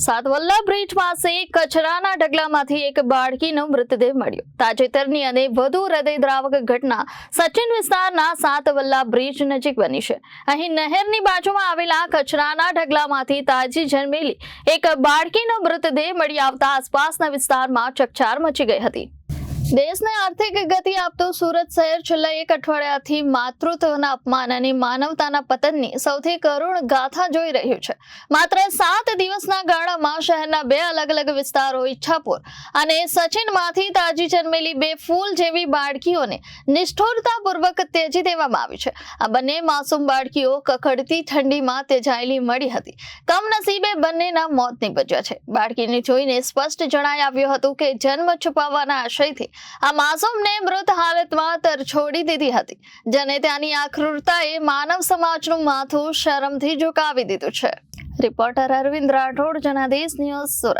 સાતવલ્લા bridge પાસે કચરાના ઢગલામાંથી એક બાળકીનો મૃતદેહ મળ્યો. તાજેતરની અને વધુ હૃદયદ્રાવક ઘટના સચિન વિસ્તારના સાતવલ્લા બ્રિજ નજીક બની છે. અહીં નહેરની બાજુમાં આવેલા કચરાના ઢગલામાંથી તાજી જન્મેલી એક બાળકીનો મૃતદેહ મળી આવતા આસપાસના વિસ્તારમાં ચકચાર મચી ગઈ હતી. દેશને આર્થિક ગતિ આપતું સુરત શહેર છેલ્લા એક અઠવાડિયાથી માતૃત્વના અપમાન અને માનવતાના પતનની સૌથી કરુણ ગાથા જોઈ રહ્યું છે. માત્ર સાત દિવસના ગાળામાં શહેરના બે અલગ અલગ વિસ્તારો ઈચ્છાપુર અને સચિનમાંથી તાજી જન્મેલી બે ફૂલ જેવી બાળકીઓને નિષ્ઠુરતાપૂર્વક ત્યજી દેવામાં આવી છે. આ બંને માસૂમ બાળકીઓ કકડતી ઠંડીમાં તેજાયેલી મળી હતી. કમનસીબે બંનેના મોત નીપજ્યા છે. બાળકીને જોઈને સ્પષ્ટ જણાઈ આવ્યું હતું કે જન્મ છુપાવવાના આશયથી આ માસૂમને મૃત હાલતમાં તરછોડી દીધી હતી. જેને ત્યાંની આ ક્રૂરતાએ માનવ સમાજનું માથું શરમથી ઝુકાવી દીધું છે. Reporter Arvind Rathod, Janadesh news Surat.